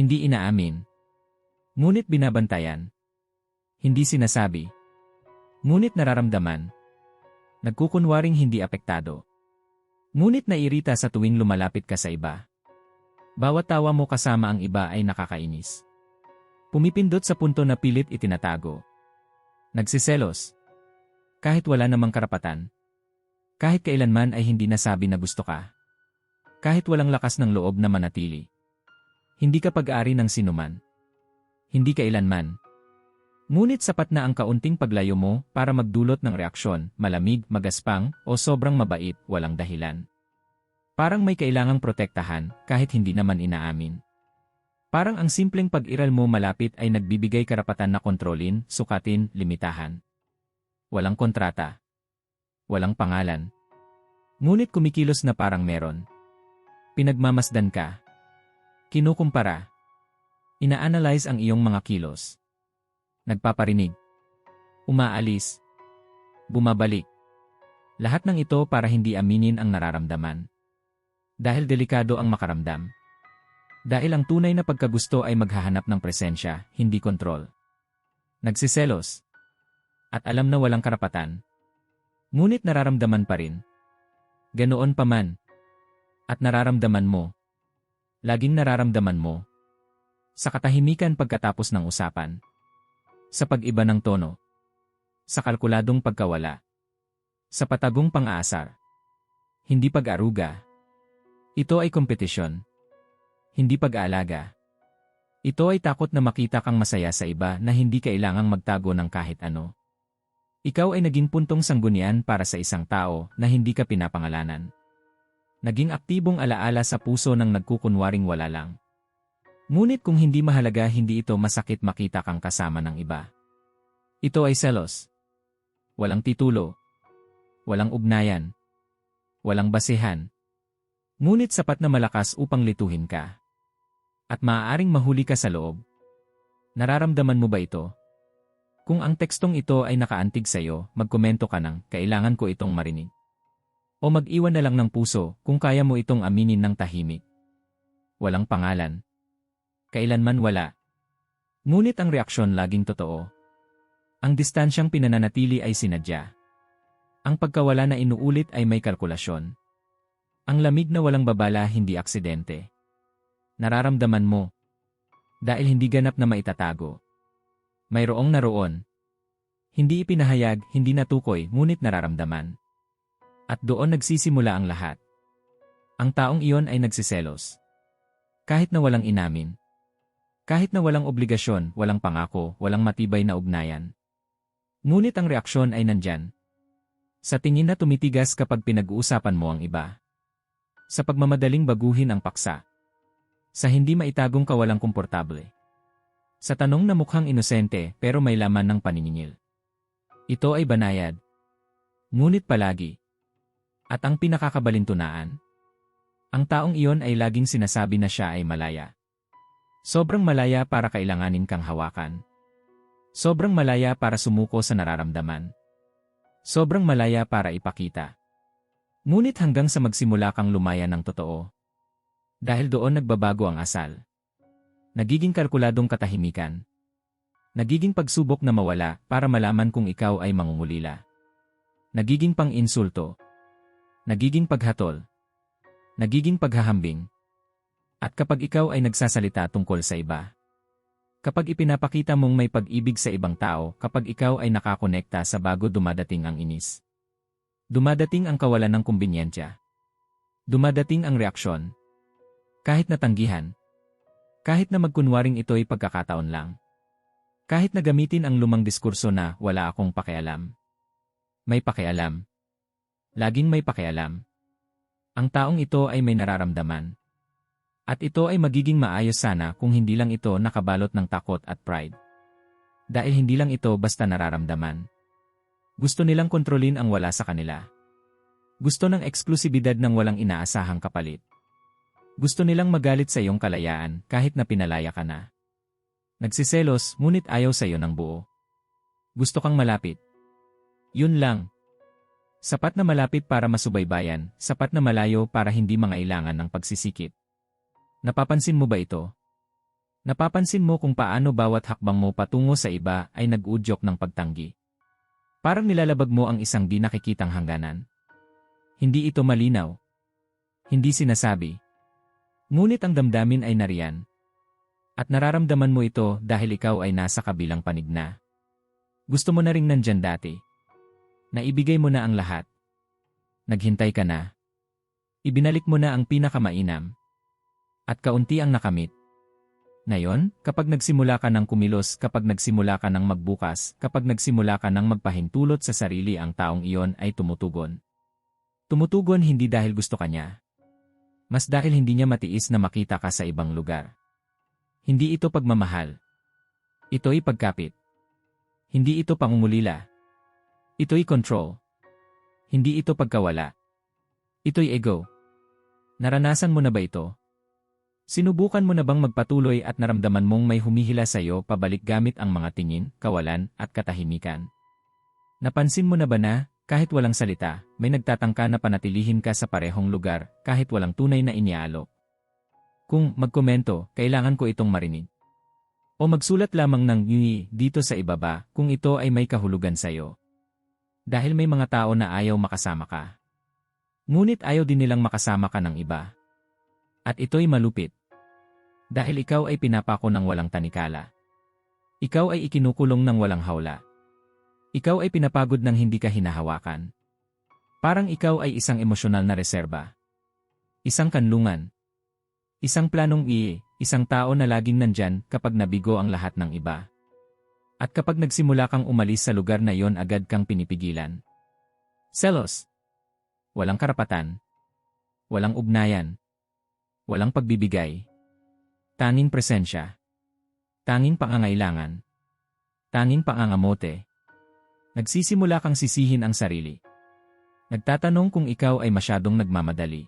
Hindi inaamin. Ngunit binabantayan. Hindi sinasabi. Ngunit nararamdaman. Nagkukunwaring hindi apektado. Ngunit nairita sa tuwing lumalapit ka sa iba. Bawat tawa mo kasama ang iba ay nakakainis. Pumipindot sa punto na pilit itinatago. Nagsiselos. Kahit wala namang karapatan. Kahit kailanman ay hindi nasabi na gusto ka. Kahit walang lakas ng loob na manatili. Hindi ka pag-ari ng sinuman. Hindi kailanman. Ngunit sapat na ang kaunting paglayo mo para magdulot ng reaksyon, malamig, magaspang, o sobrang mabait, walang dahilan. Parang may kailangang protektahan kahit hindi naman inaamin. Parang ang simpleng pag-iral mo malapit ay nagbibigay karapatan na kontrolin, sukatin, limitahan. Walang kontrata. Walang pangalan. Ngunit kumikilos na parang meron. Pinagmamasdan ka. Kinukumpara. Ina-analyze ang iyong mga kilos. Nagpaparinig. Umaalis. Bumabalik. Lahat ng ito para hindi aminin ang nararamdaman. Dahil delikado ang makaramdam. Dahil ang tunay na pagkagusto ay maghahanap ng presensya, hindi kontrol. Nagsiselos. At alam na walang karapatan. Ngunit nararamdaman pa rin. Ganoon pa man. At nararamdaman mo. Laging nararamdaman mo. Sa katahimikan pagkatapos ng usapan. Sa pag-iba ng tono. Sa kalkuladong pagkawala. Sa patagong pang-aasar. Hindi pag-aruga. Ito ay kompetisyon. Hindi pag-aalaga. Ito ay takot na makita kang masaya sa iba na hindi kailangang magtago ng kahit ano. Ikaw ay naging puntong sanggunian para sa isang tao na hindi ka pinapangalanan. Naging aktibong alaala sa puso ng nagkukunwaring wala lang. Ngunit kung hindi mahalaga hindi ito masakit makita kang kasama ng iba. Ito ay selos. Walang titulo. Walang ugnayan. Walang basehan. Ngunit sapat na malakas upang lituhin ka. At maaaring mahuli ka sa loob. Nararamdaman mo ba ito? Kung ang tekstong ito ay nakaantig sa iyo, magkomento ka ng, kailangan ko itong marinig. O mag-iwan na lang ng puso kung kaya mo itong aminin ng tahimik. Walang pangalan. Kailanman wala. Ngunit ang reaksyon laging totoo. Ang distansyang pinananatili ay sinadya. Ang pagkawala na inuulit ay may kalkulasyon. Ang lamig na walang babala hindi aksidente. Nararamdaman mo. Dahil hindi ganap na maitatago. Mayroong naroon. Hindi ipinahayag, hindi natukoy, ngunit nararamdaman. At doon nagsisimula ang lahat. Ang taong iyon ay nagsiselos. Kahit na walang inamin. Kahit na walang obligasyon, walang pangako, walang matibay na ugnayan. Ngunit ang reaksyon ay nandyan. Sa tingin na tumitigas kapag pinag-uusapan mo ang iba. Sa pagmamadaling baguhin ang paksa. Sa hindi maitagong kawalang komportable. Sa tanong na mukhang inosente pero may laman ng paniningil. Ito ay banayad. Ngunit palagi, at ang pinakakabalintunaan? Ang taong iyon ay laging sinasabi na siya ay malaya. Sobrang malaya para kailanganin kang hawakan. Sobrang malaya para sumuko sa nararamdaman. Sobrang malaya para ipakita. Ngunit hanggang sa magsimula kang lumaya ng totoo. Dahil doon nagbabago ang asal. Nagiging kalkuladong katahimikan. Nagiging pagsubok na mawala para malaman kung ikaw ay mangungulila. Nagiging pang-insulto nagiging paghatol, nagiging paghahambing. At kapag ikaw ay nagsasalita tungkol sa iba, kapag ipinapakita mong may pag-ibig sa ibang tao, kapag ikaw ay nakakonekta sa bago dumadating ang inis. Dumadating ang kawalan ng kumbinyensya. Dumadating ang reaksyon. Kahit natanggihan. Kahit na magkunwaring ito'y pagkakataon lang. Kahit na gamitin ang lumang diskurso na wala akong pakialam. May pakialam. Laging may pakialam. Ang taong ito ay may nararamdaman. At ito ay magiging maayos sana kung hindi lang ito nakabalot ng takot at pride. Dahil hindi lang ito basta nararamdaman. Gusto nilang kontrolin ang wala sa kanila. Gusto ng eksklusibidad ng walang inaasahang kapalit. Gusto nilang magalit sa iyong kalayaan kahit na pinalaya ka na. Nagsiselos ngunit ayaw sa iyo ng buo. Gusto kang malapit. Yun lang, Sapat na malapit para masubaybayan, sapat na malayo para hindi mangailangan ng pagsisikip. Napapansin mo ba ito? Napapansin mo kung paano bawat hakbang mo patungo sa iba ay nag-udyok ng pagtanggi. Parang nilalabag mo ang isang di nakikitang hangganan. Hindi ito malinaw. Hindi sinasabi. Ngunit ang damdamin ay nariyan. At nararamdaman mo ito dahil ikaw ay nasa kabilang panig na. Gusto mo na ring nandyan dati. Naibigay mo na ang lahat. Naghintay ka na. Ibinalik mo na ang pinakamainam. At kaunti ang nakamit. Ngayon, kapag nagsimula ka ng kumilos, kapag nagsimula ka ng magbukas, kapag nagsimula ka ng magpahintulot sa sarili ang taong iyon ay tumutugon. Tumutugon hindi dahil gusto ka niya. Mas dahil hindi niya matiis na makita ka sa ibang lugar. Hindi ito pagmamahal. Ito'y pagkapit. Hindi ito pangungulila. Ito'y control. Hindi ito pagkawala. Ito'y ego. Naranasan mo na ba ito? Sinubukan mo na bang magpatuloy at naramdaman mong may humihila sa iyo pabalik gamit ang mga tingin, kawalan, at katahimikan? Napansin mo na ba na, kahit walang salita, may nagtatangka na panatilihin ka sa parehong lugar kahit walang tunay na inialok? Kung magkomento, kailangan ko itong marinig. O magsulat lamang ng yui dito sa ibaba kung ito ay may kahulugan sa iyo. Dahil may mga tao na ayaw makasama ka. Ngunit ayaw din nilang makasama ka ng iba. At ito'y malupit. Dahil ikaw ay pinapako ng walang tanikala. Ikaw ay ikinukulong ng walang hawla. Ikaw ay pinapagod ng hindi ka hinahawakan. Parang ikaw ay isang emosyonal na reserba. Isang kanlungan. Isang planong iye, isang tao na laging nandyan kapag nabigo ang lahat ng iba. At kapag nagsimula kang umalis sa lugar na yon agad kang pinipigilan. Selos. Walang karapatan. Walang ugnayan. Walang pagbibigay. Tanging presensya. Tanging pangangailangan. Tanging pangangamote. Nagsisimula kang sisihin ang sarili. Nagtatanong kung ikaw ay masyadong nagmamadali.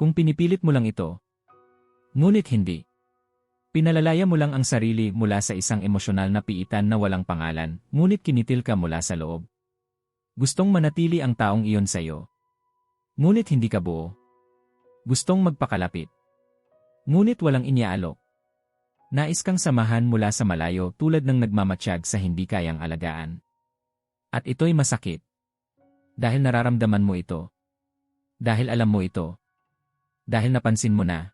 Kung pinipilit mo lang ito. Ngunit hindi. Pinalalaya mo lang ang sarili mula sa isang emosyonal na piitan na walang pangalan, ngunit kinitil ka mula sa loob. Gustong manatili ang taong iyon sa iyo. Ngunit hindi ka buo. Gustong magpakalapit. Ngunit walang iniaalok. Nais kang samahan mula sa malayo tulad ng nagmamatsyag sa hindi kayang alagaan. At ito'y masakit. Dahil nararamdaman mo ito. Dahil alam mo ito. Dahil napansin mo na.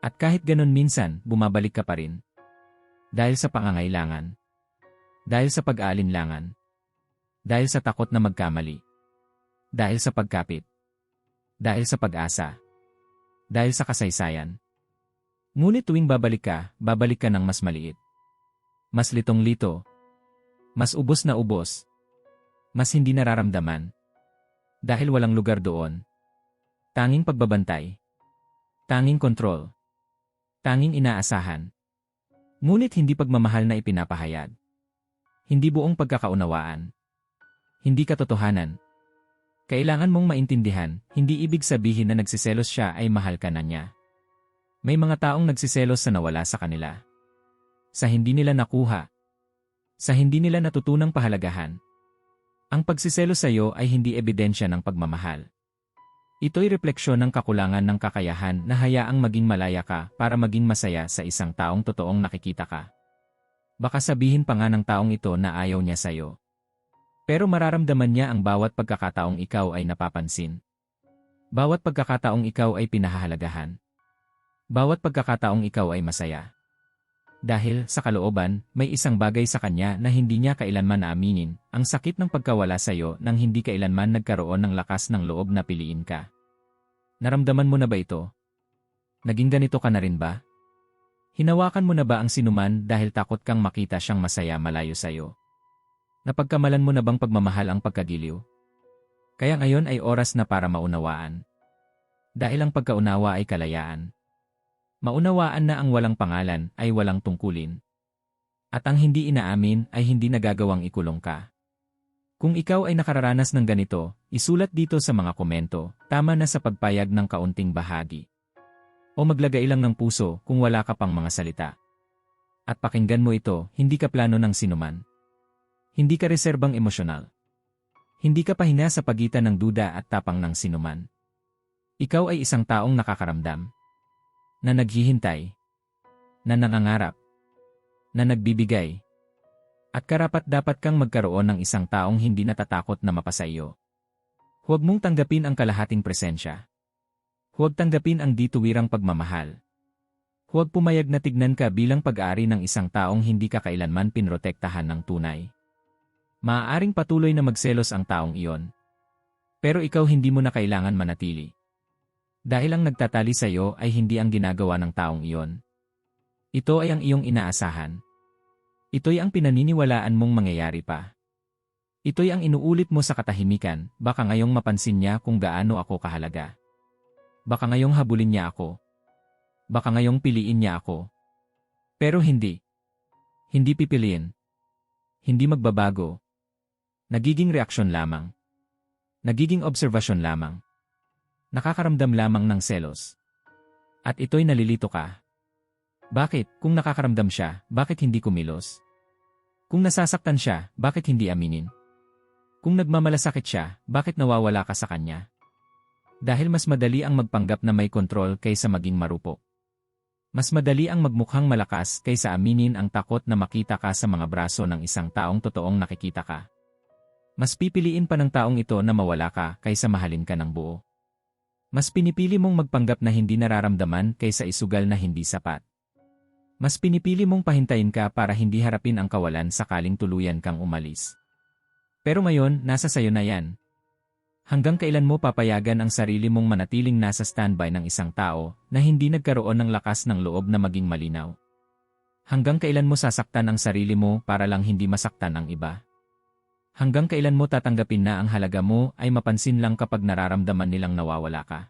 At kahit ganun minsan, bumabalik ka pa rin. Dahil sa pangangailangan. Dahil sa pag-aalinlangan. Dahil sa takot na magkamali. Dahil sa pagkapit. Dahil sa pag-asa. Dahil sa kasaysayan. Ngunit tuwing babalik ka, babalik ka ng mas maliit. Mas litong-lito. Mas ubos na ubos. Mas hindi nararamdaman. Dahil walang lugar doon. Tanging pagbabantay. Tanging kontrol. Tanging inaasahan. Ngunit hindi pagmamahal na ipinapahayag. Hindi buong pagkakaunawaan. Hindi katotohanan. Kailangan mong maintindihan, hindi ibig sabihin na nagsiselos siya ay mahal ka na niya. May mga taong nagsiselos sa nawala sa kanila. Sa hindi nila nakuha. Sa hindi nila natutunang pahalagahan. Ang pagsiselos sa iyo ay hindi ebidensya ng pagmamahal. Ito'y refleksyon ng kakulangan ng kakayahan na hayaang maging malaya ka para maging masaya sa isang taong totoong nakikita ka. Baka sabihin pa nga ng taong ito na ayaw niya sa iyo. Pero mararamdaman niya ang bawat pagkakataong ikaw ay napapansin. Bawat pagkakataong ikaw ay pinahahalagahan. Bawat pagkakataong ikaw ay masaya. Dahil, sa kalooban, may isang bagay sa kanya na hindi niya kailanman naaminin, ang sakit ng pagkawala sa iyo nang hindi kailanman nagkaroon ng lakas ng loob na piliin ka. Naramdaman mo na ba ito? Naging ganito ka na rin ba? Hinawakan mo na ba ang sinuman dahil takot kang makita siyang masaya malayo sa iyo? Napagkamalan mo na bang pagmamahal ang pagkagiliw? Kaya ngayon ay oras na para maunawaan. Dahil ang pagkaunawa ay kalayaan. Maunawaan na ang walang pangalan ay walang tungkulin. At ang hindi inaamin ay hindi nagagawang ikulong ka. Kung ikaw ay nakararanas ng ganito, isulat dito sa mga komento, tama na sa pagpayag ng kaunting bahagi. O maglagay lang ng puso kung wala ka pang mga salita. At pakinggan mo ito, hindi ka plano ng sinuman. Hindi ka reserbang emosyonal. Hindi ka pahina sa pagitan ng duda at tapang ng sinuman. Ikaw ay isang taong nakakaramdam na naghihintay, na nangangarap, na nagbibigay, at karapat dapat kang magkaroon ng isang taong hindi natatakot na mapasa iyo. Huwag mong tanggapin ang kalahating presensya. Huwag tanggapin ang dituwirang pagmamahal. Huwag pumayag na tignan ka bilang pag-aari ng isang taong hindi ka kailanman pinrotektahan ng tunay. Maaaring patuloy na magselos ang taong iyon. Pero ikaw hindi mo na kailangan manatili. Dahil ang nagtatali sa iyo ay hindi ang ginagawa ng taong iyon. Ito ay ang iyong inaasahan. Ito'y ang pinaniniwalaan mong mangyayari pa. Ito'y ang inuulit mo sa katahimikan, baka ngayong mapansin niya kung gaano ako kahalaga. Baka ngayong habulin niya ako. Baka ngayong piliin niya ako. Pero hindi. Hindi pipiliin. Hindi magbabago. Nagiging reaksyon lamang. Nagiging obserbasyon lamang. Nakakaramdam lamang ng selos. At ito'y nalilito ka. Bakit, kung nakakaramdam siya, bakit hindi kumilos? Kung nasasaktan siya, bakit hindi aminin? Kung nagmamalasakit siya, bakit nawawala ka sa kanya? Dahil mas madali ang magpanggap na may kontrol kaysa maging marupok. Mas madali ang magmukhang malakas kaysa aminin ang takot na makita ka sa mga braso ng isang taong totoong nakikita ka. Mas pipiliin pa ng taong ito na mawala ka kaysa mahalin ka ng buo. Mas pinipili mong magpanggap na hindi nararamdaman kaysa isugal na hindi sapat. Mas pinipili mong pahintayin ka para hindi harapin ang kawalan sakaling tuluyan kang umalis. Pero ngayon, nasa sayo na yan. Hanggang kailan mo papayagan ang sarili mong manatiling nasa standby ng isang tao na hindi nagkaroon ng lakas ng loob na maging malinaw? Hanggang kailan mo sasaktan ang sarili mo para lang hindi masaktan ang iba? Hanggang kailan mo tatanggapin na ang halaga mo ay mapansin lang kapag nararamdaman nilang nawawala ka?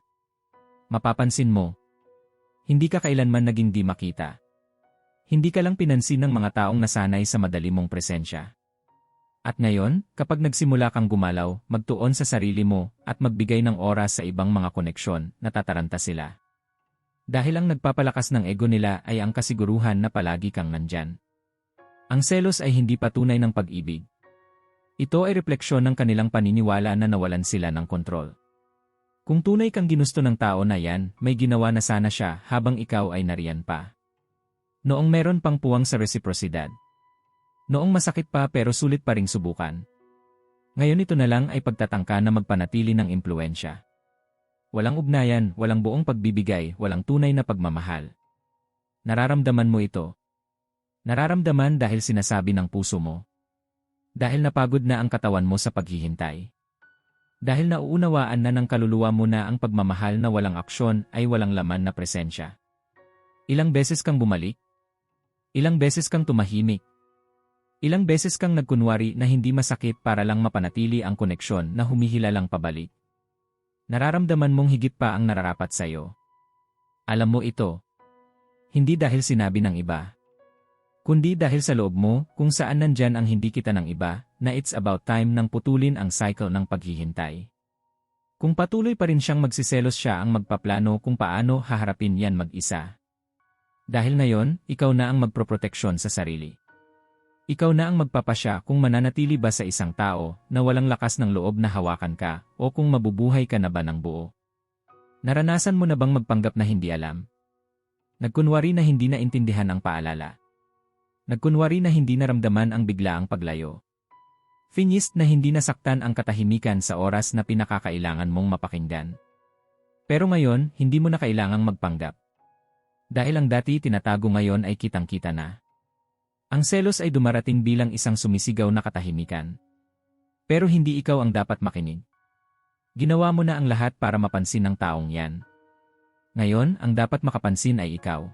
Mapapansin mo. Hindi ka kailanman naging di makita. Hindi ka lang pinansin ng mga taong nasanay sa madali mong presensya. At ngayon, kapag nagsimula kang gumalaw, magtuon sa sarili mo, at magbigay ng oras sa ibang mga koneksyon, natataranta sila. Dahil ang nagpapalakas ng ego nila ay ang kasiguruhan na palagi kang nandyan. Ang selos ay hindi patunay ng pag-ibig, ito ay refleksyon ng kanilang paniniwala na nawalan sila ng kontrol. Kung tunay kang ginusto ng tao na yan, may ginawa na sana siya habang ikaw ay nariyan pa. Noong meron pang puwang sa resiprosidad. Noong masakit pa pero sulit pa ring subukan. Ngayon ito na lang ay pagtatangka na magpanatili ng impluensya. Walang ugnayan, walang buong pagbibigay, walang tunay na pagmamahal. Nararamdaman mo ito. Nararamdaman dahil sinasabi ng puso mo, dahil napagod na ang katawan mo sa paghihintay. Dahil nauunawaan na ng kaluluwa mo na ang pagmamahal na walang aksyon ay walang laman na presensya. Ilang beses kang bumalik? Ilang beses kang tumahimik? Ilang beses kang nagkunwari na hindi masakit para lang mapanatili ang koneksyon na humihila lang pabalik? Nararamdaman mong higit pa ang nararapat sa'yo. Alam mo ito. Hindi dahil sinabi ng iba, Kundi dahil sa loob mo, kung saan nandyan ang hindi kita ng iba, na it's about time nang putulin ang cycle ng paghihintay. Kung patuloy pa rin siyang magsiselos siya ang magpaplano kung paano haharapin yan mag-isa. Dahil ngayon, ikaw na ang magproproteksyon sa sarili. Ikaw na ang magpapasya kung mananatili ba sa isang tao na walang lakas ng loob na hawakan ka o kung mabubuhay ka na ba ng buo. Naranasan mo na bang magpanggap na hindi alam? Nagkunwari na hindi naintindihan ang paalala. Nagkunwari na hindi naramdaman ang biglaang paglayo. Finist na hindi nasaktan ang katahimikan sa oras na pinakakailangan mong mapakinggan. Pero ngayon, hindi mo na kailangang magpanggap. Dahil ang dati tinatago ngayon ay kitang-kita na. Ang selos ay dumarating bilang isang sumisigaw na katahimikan. Pero hindi ikaw ang dapat makinig. Ginawa mo na ang lahat para mapansin ng taong yan. Ngayon, ang dapat makapansin ay ikaw.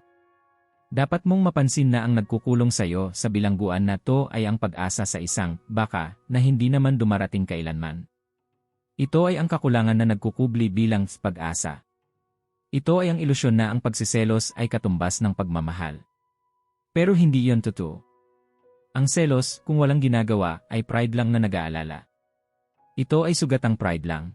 Dapat mong mapansin na ang nagkukulong sa iyo sa bilangguan na to ay ang pag-asa sa isang baka na hindi naman dumarating kailanman. Ito ay ang kakulangan na nagkukubli bilang pag-asa. Ito ay ang ilusyon na ang pagsiselos ay katumbas ng pagmamahal. Pero hindi iyon totoo. Ang selos, kung walang ginagawa, ay pride lang na nag-aalala. Ito ay sugatang pride lang.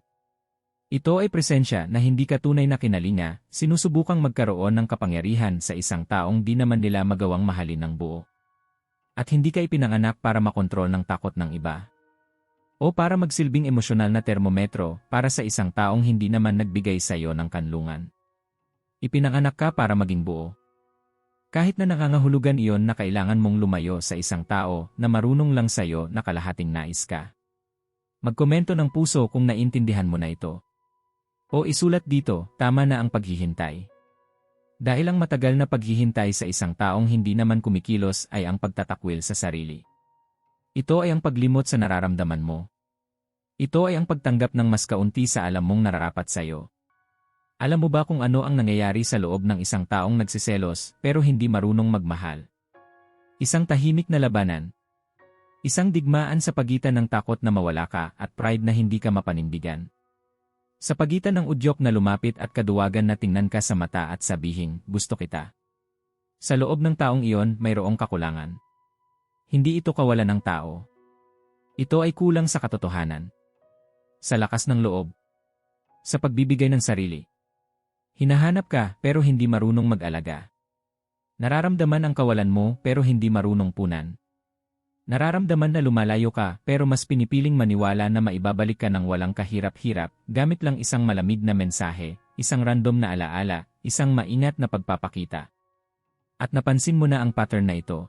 Ito ay presensya na hindi ka tunay na kinalinga, sinusubukang magkaroon ng kapangyarihan sa isang taong di naman nila magawang mahalin ng buo. At hindi ka ipinanganak para makontrol ng takot ng iba. O para magsilbing emosyonal na termometro para sa isang taong hindi naman nagbigay sa iyo ng kanlungan. Ipinanganak ka para maging buo. Kahit na nakangahulugan iyon na kailangan mong lumayo sa isang tao na marunong lang sa'yo na kalahating nais ka. Magkomento ng puso kung naintindihan mo na ito. O isulat dito, tama na ang paghihintay. Dahil ang matagal na paghihintay sa isang taong hindi naman kumikilos ay ang pagtatakwil sa sarili. Ito ay ang paglimot sa nararamdaman mo. Ito ay ang pagtanggap ng mas kaunti sa alam mong nararapat sa'yo. Alam mo ba kung ano ang nangyayari sa loob ng isang taong nagsiselos pero hindi marunong magmahal? Isang tahimik na labanan. Isang digmaan sa pagitan ng takot na mawala ka at pride na hindi ka mapanindigan. Sa pagitan ng udyok na lumapit at kaduwagan na tingnan ka sa mata at sabihin, gusto kita. Sa loob ng taong iyon, mayroong kakulangan. Hindi ito kawalan ng tao. Ito ay kulang sa katotohanan. Sa lakas ng loob. Sa pagbibigay ng sarili. Hinahanap ka pero hindi marunong mag-alaga. Nararamdaman ang kawalan mo pero hindi marunong punan. Nararamdaman na lumalayo ka pero mas pinipiling maniwala na maibabalik ka ng walang kahirap-hirap gamit lang isang malamig na mensahe, isang random na alaala, isang maingat na pagpapakita. At napansin mo na ang pattern na ito.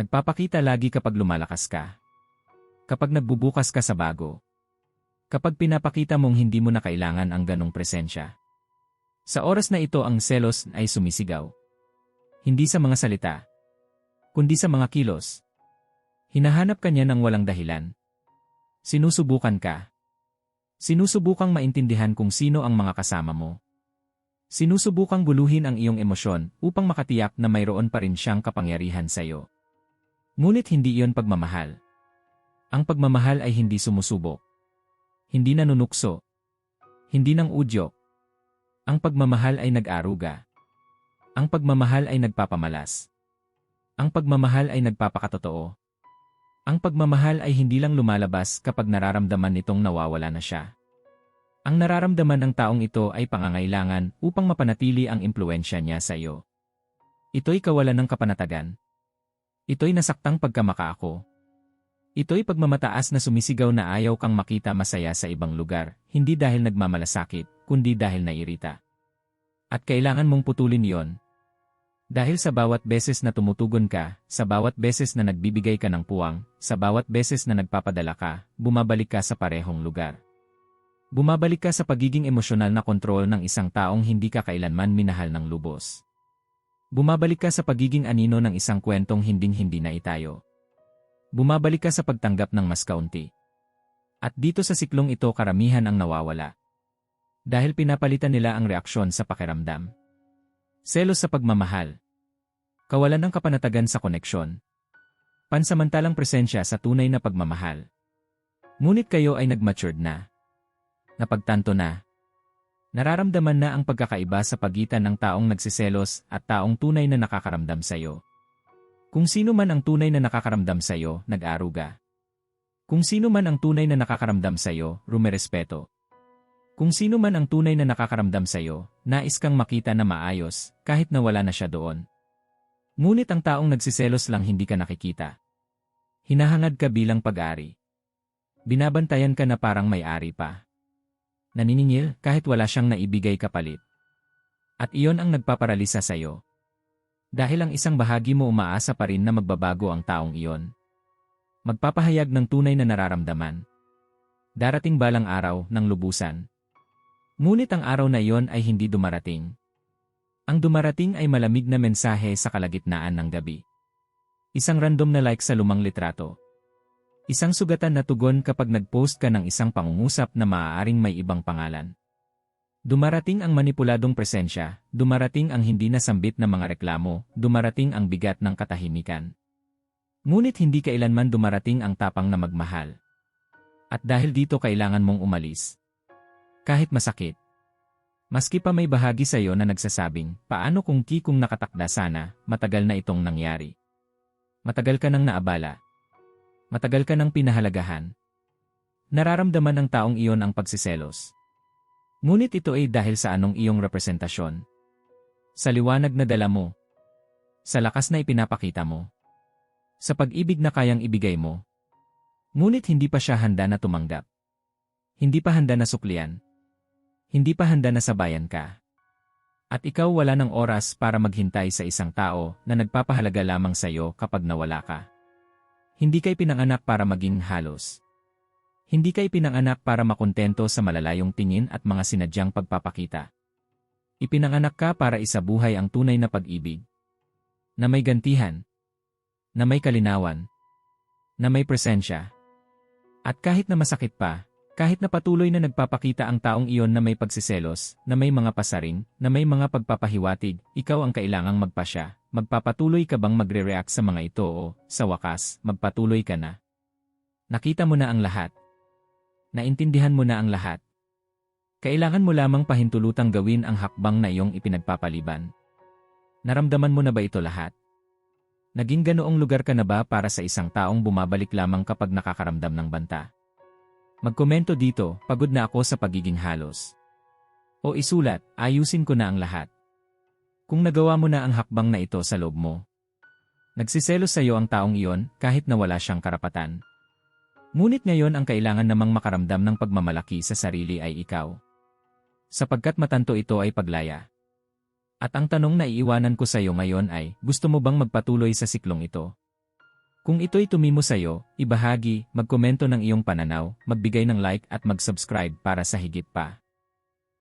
Nagpapakita lagi kapag lumalakas ka. Kapag nagbubukas ka sa bago. Kapag pinapakita mong hindi mo na kailangan ang ganong presensya. Sa oras na ito ang selos ay sumisigaw. Hindi sa mga salita, kundi sa mga kilos. Hinahanap ka niya ng walang dahilan. Sinusubukan ka. Sinusubukang maintindihan kung sino ang mga kasama mo. Sinusubukang guluhin ang iyong emosyon upang makatiyak na mayroon pa rin siyang kapangyarihan sa iyo. Ngunit hindi iyon pagmamahal. Ang pagmamahal ay hindi sumusubok. Hindi nanunukso. Hindi nang udyok. Ang pagmamahal ay nag-aruga. Ang pagmamahal ay nagpapamalas. Ang pagmamahal ay nagpapakatotoo. Ang pagmamahal ay hindi lang lumalabas kapag nararamdaman nitong nawawala na siya. Ang nararamdaman ng taong ito ay pangangailangan upang mapanatili ang impluensya niya sa iyo. Ito'y kawalan ng kapanatagan. Ito'y nasaktang pagkamakaako. Ito'y pagmamataas na sumisigaw na ayaw kang makita masaya sa ibang lugar, hindi dahil nagmamalasakit, kundi dahil nairita. At kailangan mong putulin yon. Dahil sa bawat beses na tumutugon ka, sa bawat beses na nagbibigay ka ng puwang, sa bawat beses na nagpapadala ka, bumabalik ka sa parehong lugar. Bumabalik ka sa pagiging emosyonal na kontrol ng isang taong hindi ka kailanman minahal ng lubos. Bumabalik ka sa pagiging anino ng isang kwentong hinding-hindi na itayo. Bumabalik ka sa pagtanggap ng mas kaunti. At dito sa siklong ito karamihan ang nawawala. Dahil pinapalitan nila ang reaksyon sa pakiramdam. Selos sa pagmamahal. Kawalan ng kapanatagan sa koneksyon. Pansamantalang presensya sa tunay na pagmamahal. Ngunit kayo ay nagmatured na. Napagtanto na. Nararamdaman na ang pagkakaiba sa pagitan ng taong nagsiselos at taong tunay na nakakaramdam sa iyo. Kung sino man ang tunay na nakakaramdam sa iyo, nag-aruga. Kung sino man ang tunay na nakakaramdam sa iyo, rumerespeto. Kung sino man ang tunay na nakakaramdam sa iyo, nais kang makita na maayos, kahit na wala na siya doon. Ngunit ang taong nagsiselos lang hindi ka nakikita. Hinahangad ka bilang pag-ari. Binabantayan ka na parang may-ari pa. Naniningil kahit wala siyang naibigay kapalit. At iyon ang nagpaparalisa sa iyo. Dahil ang isang bahagi mo umaasa pa rin na magbabago ang taong iyon. Magpapahayag ng tunay na nararamdaman. Darating balang araw ng lubusan. Ngunit ang araw na iyon ay hindi dumarating. Ang dumarating ay malamig na mensahe sa kalagitnaan ng gabi. Isang random na like sa lumang litrato. Isang sugatan na tugon kapag nag-post ka ng isang pangungusap na maaaring may ibang pangalan. Dumarating ang manipuladong presensya, dumarating ang hindi nasambit na mga reklamo, dumarating ang bigat ng katahimikan. Ngunit hindi kailanman dumarating ang tapang na magmahal. At dahil dito kailangan mong umalis. Kahit masakit. Maski pa may bahagi sa iyo na nagsasabing, paano kung ki kung nakatakda sana, matagal na itong nangyari. Matagal ka nang naabala. Matagal ka nang pinahalagahan. Nararamdaman ng taong iyon ang pagsiselos. Ngunit ito ay dahil sa anong iyong representasyon. Sa liwanag na dala mo. Sa lakas na ipinapakita mo. Sa pag-ibig na kayang ibigay mo. Ngunit hindi pa siya handa na tumanggap. Hindi pa handa na suklian. Hindi pa handa na sabayan ka. At ikaw wala ng oras para maghintay sa isang tao na nagpapahalaga lamang sa iyo kapag nawala ka. Hindi kay pinanganak para maging halos. Hindi kay pinanganak para makontento sa malalayong tingin at mga sinadyang pagpapakita. Ipinanganak ka para isabuhay ang tunay na pag-ibig. Na may gantihan. Na may kalinawan. Na may presensya. At kahit na masakit pa, kahit na patuloy na nagpapakita ang taong iyon na may pagsiselos, na may mga pasaring, na may mga pagpapahiwatig, ikaw ang kailangang magpasya. Magpapatuloy ka bang magre-react sa mga ito o, sa wakas, magpatuloy ka na? Nakita mo na ang lahat. Naintindihan mo na ang lahat. Kailangan mo lamang pahintulutang gawin ang hakbang na iyong ipinagpapaliban. Naramdaman mo na ba ito lahat? Naging ganoong lugar ka na ba para sa isang taong bumabalik lamang kapag nakakaramdam ng banta? Magkomento dito, pagod na ako sa pagiging halos. O isulat, ayusin ko na ang lahat. Kung nagawa mo na ang hakbang na ito sa loob mo. Nagsiselos sa iyo ang taong iyon kahit na wala siyang karapatan. Ngunit ngayon ang kailangan namang makaramdam ng pagmamalaki sa sarili ay ikaw. Sapagkat matanto ito ay paglaya. At ang tanong na iiwanan ko sa iyo ngayon ay, gusto mo bang magpatuloy sa siklong ito? Kung ito'y tumimo sa iyo, ibahagi, magkomento ng iyong pananaw, magbigay ng like at mag-subscribe para sa higit pa.